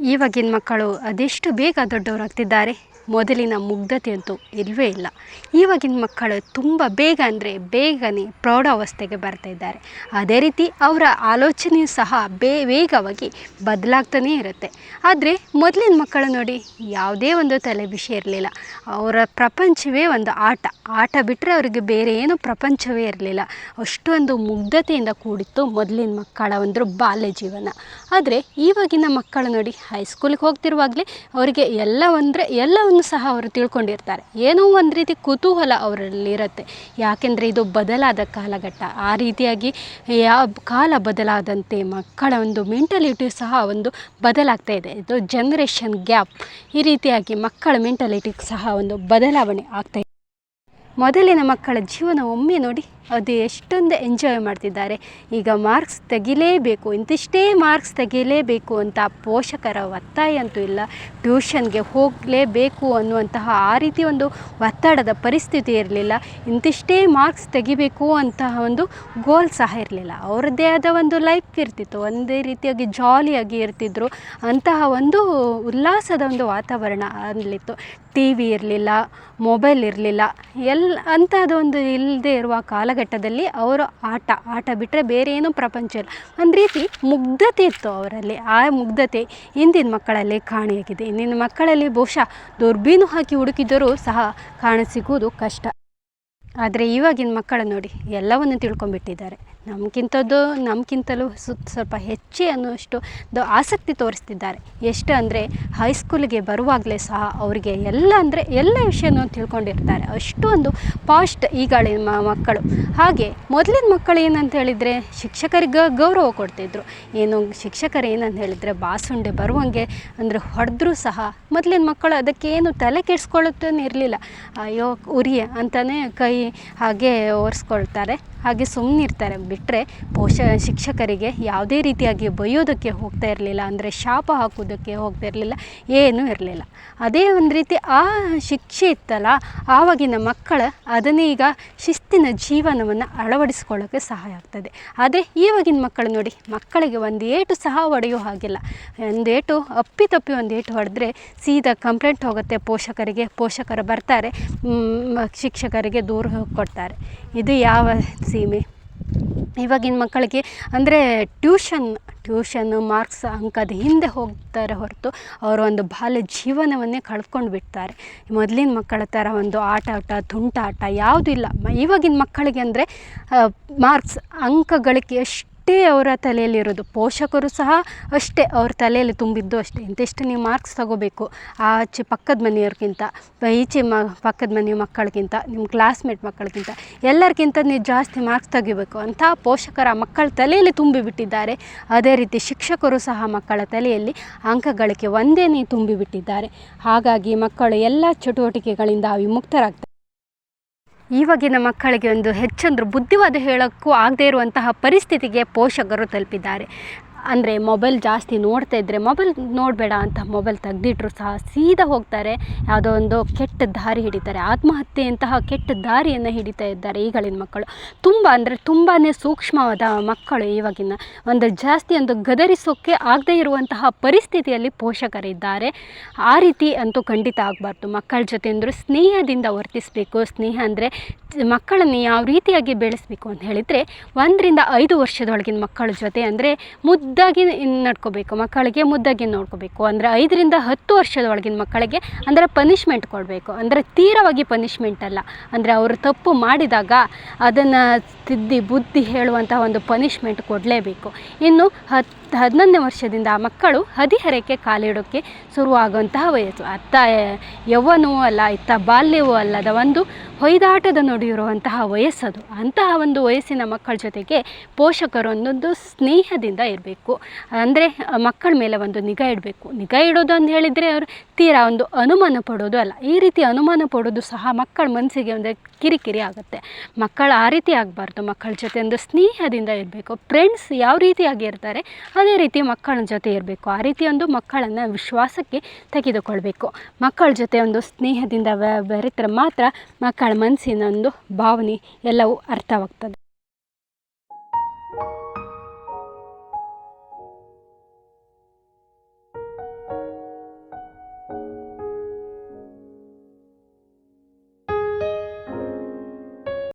ಇವಾಗಿನ ಮಕ್ಕಳು ಅದೆಷ್ಟು ಬೇಗ ದೊಡ್ಡವರಾಗ್ತಿದ್ದಾರೆ. ಮೊದಲಿನ ಮುಗ್ಧತೆ ಅಂತೂ ಇಲ್ಲವೇ ಇಲ್ಲ. ಇವಾಗಿನ ಮಕ್ಕಳು ತುಂಬ ಬೇಗ ಅಂದರೆ ಬೇಗನೆ ಪ್ರೌಢಾವಸ್ಥೆಗೆ ಬರ್ತಾ ಇದ್ದಾರೆ. ಅದೇ ರೀತಿ ಅವರ ಆಲೋಚನೆಯೂ ಸಹ ಬೇ ವೇಗವಾಗಿ ಬದಲಾಗ್ತಾನೇ ಇರುತ್ತೆ. ಆದರೆ ಮೊದಲಿನ ಮಕ್ಕಳು ನೋಡಿ ಯಾವುದೇ ಒಂದು ತಲೆ ಬಿಸಿ ಇರಲಿಲ್ಲ. ಅವರ ಪ್ರಪಂಚವೇ ಒಂದು ಆಟ. ಆಟ ಬಿಟ್ಟರೆ ಅವರಿಗೆ ಬೇರೆ ಏನು ಪ್ರಪಂಚವೇ ಇರಲಿಲ್ಲ. ಅಷ್ಟೊಂದು ಮುಗ್ಧತೆಯಿಂದ ಕೂಡಿತ್ತು ಮೊದಲಿನ ಮಕ್ಕಳ ಒಂದು ಬಾಲ್ಯ ಜೀವನ. ಆದರೆ ಇವಾಗಿನ ಮಕ್ಕಳು ನೋಡಿ ಹೈಸ್ಕೂಲಿಗೆ ಹೋಗ್ತಿರುವಾಗಲೇ ಅವರಿಗೆ ಎಲ್ಲವಂದರೆ ಸಹ ಅವರು ತಿಳ್ಕೊಂಡಿರ್ತಾರೆ. ಏನೋ ಒಂದು ರೀತಿ ಕುತೂಹಲ ಅವರಲ್ಲಿರುತ್ತೆ. ಯಾಕೆಂದರೆ ಇದು ಬದಲಾದ ಕಾಲಘಟ್ಟ. ಆ ರೀತಿಯಾಗಿ ಯಾವ ಕಾಲ ಬದಲಾದಂತೆ ಮಕ್ಕಳ ಒಂದು ಮೆಂಟಲಿಟಿ ಸಹ ಒಂದು ಬದಲಾಗ್ತಾ ಇದೆ. ಇದು ಜನ್ರೇಷನ್ ಗ್ಯಾಪ್ ಈ ರೀತಿಯಾಗಿ ಮಕ್ಕಳ ಮೆಂಟಲಿಟಿ ಸಹ ಒಂದು ಬದಲಾವಣೆ ಆಗ್ತಾ ಇದೆ. ಮೊದಲಿನ ಮಕ್ಕಳ ಜೀವನ ಒಮ್ಮೆ ನೋಡಿ ಅದು ಎಷ್ಟೊಂದು ಎಂಜಾಯ್ ಮಾಡ್ತಿದ್ದಾರೆ. ಈಗ ಮಾರ್ಕ್ಸ್ ತೆಗಿಲೇಬೇಕು, ಇಂತಿಷ್ಟೇ ಮಾರ್ಕ್ಸ್ ತೆಗಿಲೇಬೇಕು ಅಂತ ಪೋಷಕರ ಒತ್ತಾಯ ಅಂತೂ ಇಲ್ಲ. ಟ್ಯೂಷನ್ಗೆ ಹೋಗಲೇಬೇಕು ಅನ್ನುವಂತಹ ಆ ರೀತಿ ಒಂದು ಒತ್ತಡದ ಪರಿಸ್ಥಿತಿ ಇರಲಿಲ್ಲ. ಇಂತಿಷ್ಟೇ ಮಾರ್ಕ್ಸ್ ತೆಗಿಬೇಕು ಅಂತಹ ಒಂದು ಗೋಲ್ ಸಹ ಇರಲಿಲ್ಲ. ಅವ್ರದ್ದೇ ಆದ ಒಂದು ಲೈಫ್ ಇರ್ತಿತ್ತು, ಒಂದೇ ರೀತಿಯಾಗಿ ಜಾಲಿಯಾಗಿ ಇರ್ತಿದ್ರು. ಅಂತಹ ಒಂದು ಉಲ್ಲಾಸದ ಒಂದು ವಾತಾವರಣ ಅಲ್ಲಿತ್ತು. ಟಿ ವಿ ಇರಲಿಲ್ಲ ಮೊಬೈಲ್ ಇರಲಿಲ್ಲ, ಎಲ್ಲ ಅಂತಹದೊಂದು ಇಲ್ಲದೆ ಇರುವ ಕಾಲಘಟ್ಟದಲ್ಲಿ ಅವರು ಆಟ ಆಟ ಬಿಟ್ಟರೆ ಬೇರೆ ಏನೂ ಪ್ರಪಂಚ ಇಲ್ಲ. ಒಂದು ರೀತಿ ಮುಗ್ಧತೆ ಇತ್ತು ಅವರಲ್ಲಿ. ಆ ಮುಗ್ಧತೆ ಇಂದಿನ ಮಕ್ಕಳಲ್ಲಿ ಕಾಣೆಯಾಗಿದೆ. ಇಂದಿನ ಮಕ್ಕಳಲ್ಲಿ ಬಹುಶಃ ದುರ್ಬೀನು ಹಾಕಿ ಹುಡುಕಿದರೂ ಸಹ ಕಾಣಸಿಗುವುದು ಕಷ್ಟ. ಆದರೆ ಇವಾಗಿನ ಮಕ್ಕಳು ನೋಡಿ, ಎಲ್ಲವನ್ನು ತಿಳ್ಕೊಂಬಿಟ್ಟಿದ್ದಾರೆ ನಮಗಿಂತದ್ದು ನಮಗಿಂತಲೂ ಸು, ಸ್ವಲ್ಪ ಹೆಚ್ಚೇ ಅನ್ನುವಷ್ಟು ದ, ಆಸಕ್ತಿ ತೋರಿಸ್ತಿದ್ದಾರೆ. ಎಷ್ಟು ಅಂದರೆ ಹೈಸ್ಕೂಲಿಗೆ ಬರುವಾಗಲೇ ಸಹ ಅವರಿಗೆ ಎಲ್ಲ ಅಂದರೆ ಎಲ್ಲ ವಿಷಯನೂ ತಿಳ್ಕೊಂಡಿರ್ತಾರೆ. ಅಷ್ಟೊಂದು ಪಾಸ್ಟ್ ಈಗಳಿನ ಮಕ್ಕಳು. ಹಾಗೆ ಮೊದಲಿನ ಮಕ್ಕಳು ಏನಂತ ಹೇಳಿದರೆ ಶಿಕ್ಷಕರಿಗೆ ಗೌರವ ಕೊಡ್ತಿದ್ರು. ಏನು ಶಿಕ್ಷಕರು ಏನಂತ ಹೇಳಿದರೆ ಬಾಸುಂಡೆ ಬರುವಂಗೆ ಅಂದರೆ ಹೊಡೆದ್ರೂ ಸಹ ಮೊದಲಿನ ಮಕ್ಕಳು ಅದಕ್ಕೆ ಏನು ತಲೆ ಕೆಡಿಸ್ಕೊಳ್ಳುತ್ತೇನೆ ಇರಲಿಲ್ಲ. ಅಯ್ಯೋ ಉರಿಯ ಅಂತಲೇ ಕೈ ಹಾಗೆ ಒರೆಸ್ಕೊಳ್ತಾರೆ. ಹಾಗೆ ಸುಮ್ಮನಿರ್ತಾರೆ ಬಿಟ್ಟರೆ ಪೋಷ, ಶಿಕ್ಷಕರಿಗೆ ಯಾವುದೇ ರೀತಿಯಾಗಿ ಬೈಯೋದಕ್ಕೆ ಹೋಗ್ತಾ ಇರಲಿಲ್ಲ, ಅಂದರೆ ಶಾಪ ಹಾಕೋದಕ್ಕೆ ಹೋಗ್ತಾ ಇರಲಿಲ್ಲ, ಏನೂ ಇರಲಿಲ್ಲ. ಅದೇ ಒಂದು ರೀತಿ ಆ ಶಿಕ್ಷೆ ಇತ್ತಲ್ಲ, ಆವಾಗಿನ ಮಕ್ಕಳ ಅದನ್ನೇ ಈಗ ಶಿಸ್ತಿನ ಜೀವನವನ್ನು ಅಳವಡಿಸ್ಕೊಳ್ಳೋಕ್ಕೆ ಸಹಾಯ ಆಗ್ತದೆ. ಆದರೆ ಈವಾಗಿನ ಮಕ್ಕಳು ನೋಡಿ, ಮಕ್ಕಳಿಗೆ ಒಂದು ಏಟು ಸಹ ಹೊಡೆಯೋ ಹಾಗಿಲ್ಲ. ಒಂದು ಏಟು, ಅಪ್ಪಿ ತಪ್ಪಿ ಒಂದು ಏಟು ಹೊಡೆದ್ರೆ ಸೀದಾ ಕಂಪ್ಲೇಂಟ್ ಹೋಗುತ್ತೆ, ಪೋಷಕರಿಗೆ, ಪೋಷಕರು ಬರ್ತಾರೆ ಶಿಕ್ಷಕರಿಗೆ ದೂರು ಕೊಡ್ತಾರೆ ಇದು ಯಾವ ಸೀಮೆ? ಇವಾಗಿನ ಮಕ್ಕಳಿಗೆ ಅಂದರೆ ಟ್ಯೂಷನ್ ಟ್ಯೂಷನ್ನು ಮಾರ್ಕ್ಸ್ ಅಂಕದ ಹಿಂದೆ ಹೋಗ್ತಾರೆ ಹೊರತು ಅವರ ಒಂದು ಬಾಲ್ಯ ಜೀವನವನ್ನೇ ಕಳ್ಕೊಂಡು ಬಿಡ್ತಾರೆ. ಮೊದಲಿನ ಮಕ್ಕಳ ಥರ ಒಂದು ಆಟ ಆಟ, ತುಂಟಾಟ ಯಾವುದೂ ಇಲ್ಲ. ಇವಾಗಿನ ಮಕ್ಕಳಿಗೆ ಅಂದರೆ ಮಾರ್ಕ್ಸ್ ಅಂಕಗಳಿಕೆ ಎಷ್ಟು ಅಷ್ಟೇ ಅವರ ತಲೆಯಲ್ಲಿರೋದು. ಪೋಷಕರು ಸಹ ಅಷ್ಟೇ ಅವ್ರ ತಲೆಯಲ್ಲಿ ತುಂಬಿದ್ದು ಅಷ್ಟೇ. ಇಂತಿಷ್ಟು ನೀವು ಮಾರ್ಕ್ಸ್ ತಗೋಬೇಕು ಆಚೆ ಪಕ್ಕದ ಮನೆಯವ್ರಿಗಿಂತ ಈಚೆ ಮ ಪಕ್ಕದ ಮನೆಯ ಮಕ್ಕಳಿಗಿಂತ ನಿಮ್ಮ ಕ್ಲಾಸ್ಮೇಟ್ ಮಕ್ಕಳಿಗಿಂತ ಎಲ್ಲರಿಗಿಂತ ನೀವು ಜಾಸ್ತಿ ಮಾರ್ಕ್ಸ್ ತೆಗಿಬೇಕು ಅಂತ ಪೋಷಕರ ಮಕ್ಕಳ ತಲೆಯಲ್ಲಿ ತುಂಬಿಬಿಟ್ಟಿದ್ದಾರೆ ಅದೇ ರೀತಿ ಶಿಕ್ಷಕರು ಸಹ ಮಕ್ಕಳ ತಲೆಯಲ್ಲಿ ಅಂಕಗಳಿಕೆ ಒಂದೇ ತುಂಬಿಬಿಟ್ಟಿದ್ದಾರೆ ಹಾಗಾಗಿ ಮಕ್ಕಳು ಎಲ್ಲ ಚಟುವಟಿಕೆಗಳಿಂದ ವಿಮುಕ್ತರಾಗ್ತಾರೆ ಇವಾಗಿನ ಮಕ್ಕಳಿಗೆ ಒಂದು ಹೆಚ್ಚಂದ್ರೆ ಬುದ್ಧಿವಾದ ಹೇಳೋಕ್ಕೂ ಆಗದೇ ಇರುವಂತಹ ಪರಿಸ್ಥಿತಿಗೆ ಪೋಷಕರು ತಲುಪಿದ್ದಾರೆ. ಅಂದರೆ ಮೊಬೈಲ್ ಜಾಸ್ತಿ ನೋಡ್ತಾ ಇದ್ದರೆ ಮೊಬೈಲ್ ನೋಡಬೇಡ ಅಂತ ಮೊಬೈಲ್ ತೆಗೆದಿಟ್ರು ಸಹ ಸೀದಾ ಹೋಗ್ತಾರೆ. ಯಾವುದೋ ಒಂದು ಕೆಟ್ಟ ದಾರಿ ಹಿಡಿತಾರೆ. ಆತ್ಮಹತ್ಯೆಯಂತಹ ಕೆಟ್ಟ ದಾರಿಯನ್ನು ಹಿಡಿತಾ ಇದ್ದಾರೆ ಈಗಳಿನ ಮಕ್ಕಳು. ತುಂಬ ಅಂದರೆ ತುಂಬಾ ಸೂಕ್ಷ್ಮವಾದ ಮಕ್ಕಳು ಇವಾಗಿನ. ಒಂದು ಜಾಸ್ತಿ ಒಂದು ಗದರಿಸೋಕ್ಕೆ ಆಗದೇ ಇರುವಂತಹ ಪರಿಸ್ಥಿತಿಯಲ್ಲಿ ಪೋಷಕರಿದ್ದಾರೆ. ಆ ರೀತಿ ಅಂತೂ ಖಂಡಿತ ಆಗಬಾರ್ದು. ಮಕ್ಕಳ ಜೊತೆ ಅಂದರೂ ಸ್ನೇಹದಿಂದ ವರ್ತಿಸಬೇಕು. ಸ್ನೇಹ ಅಂದರೆ ಮಕ್ಕಳನ್ನು ಯಾವ ರೀತಿಯಾಗಿ ಬೆಳೆಸಬೇಕು ಅಂತ ಹೇಳಿದರೆ ಒಂದರಿಂದ ಐದು ವರ್ಷದೊಳಗಿನ ಮಕ್ಕಳ ಜೊತೆ ಅಂದರೆ ಮುದ್ದಾಗಿ ನಡ್ಕೋಬೇಕು, ಮಕ್ಕಳಿಗೆ ಮುದ್ದಾಗಿ ನೋಡ್ಕೋಬೇಕು. ಅಂದರೆ ಐದರಿಂದ ಹತ್ತು ವರ್ಷದ ಒಳಗಿನ ಮಕ್ಕಳಿಗೆ ಅಂದರೆ ಪನಿಷ್ಮೆಂಟ್ ಕೊಡಬೇಕು. ಅಂದರೆ ತೀರವಾಗಿ ಪನಿಷ್ಮೆಂಟ್ ಅಲ್ಲ. ಅಂದರೆ ಅವರು ತಪ್ಪು ಮಾಡಿದಾಗ ಅದನ್ನು ತಿದ್ದಿ ಬುದ್ಧಿ ಹೇಳುವಂಥ ಒಂದು ಪನಿಷ್ಮೆಂಟ್ ಕೊಡಲೇಬೇಕು. ಇನ್ನು ಹತ್ತು ಹದಿನೊಂದನೇ ವರ್ಷದಿಂದ ಆ ಮಕ್ಕಳು ಹದಿಹರೆಯಕ್ಕೆ ಕಾಲಿಡೋಕ್ಕೆ ಶುರುವಾಗುವಂತಹ ವಯಸ್ಸು. ಅತ್ತ ಯೌವನವೂ ಅಲ್ಲ, ಇತ್ತ ಬಾಲ್ಯವೂ ಅಲ್ಲದ ಒಂದು ಹೊಯ್ದಾಟದ ನಡುವಿರುವಂತಹ ವಯಸ್ಸದು. ಅಂತಹ ಒಂದು ವಯಸ್ಸಿನ ಮಕ್ಕಳ ಜೊತೆಗೆ ಪೋಷಕರು ಒಂದೊಂದು ಸ್ನೇಹದಿಂದ ಇರಬೇಕು. ಅಂದರೆ, ಮಕ್ಕಳ ಮೇಲೆ ಒಂದು ನಿಗಾ ಇಡಬೇಕು. ನಿಗಾ ಇಡೋದು ಅಂತ ಹೇಳಿದರೆ ಅವರು ತೀರಾ ಒಂದು ಅನುಮಾನ ಪಡೋದು ಅಲ್ಲ. ಈ ರೀತಿ ಅನುಮಾನ ಪಡೋದು ಸಹ ಮಕ್ಕಳ ಮನಸ್ಸಿಗೆ ಒಂದು ಕಿರಿಕಿರಿ ಆಗುತ್ತೆ. ಮಕ್ಕಳು ಆ ರೀತಿ ಆಗಬಾರ್ದು. ಮಕ್ಕಳ ಜೊತೆ ಒಂದು ಸ್ನೇಹದಿಂದ ಇರಬೇಕು. ಫ್ರೆಂಡ್ಸ್ ಯಾವ ರೀತಿಯಾಗಿ ಇರ್ತಾರೆ, ಅದೇ ರೀತಿ ಮಕ್ಕಳ ಜೊತೆ ಇರಬೇಕು. ಆ ರೀತಿ ಒಂದು ಮಕ್ಕಳನ್ನು ವಿಶ್ವಾಸಕ್ಕೆ ತೆಗೆದುಕೊಳ್ಬೇಕು. ಮಕ್ಕಳ ಜೊತೆ ಒಂದು ಸ್ನೇಹದಿಂದ ಬೆರೆತರೆ ಮಾತ್ರ ಮಕ್ಕಳ ಮನಸ್ಸಿನ ಒಂದು ಭಾವನೆ ಎಲ್ಲವೂ ಅರ್ಥವಾಗ್ತದೆ.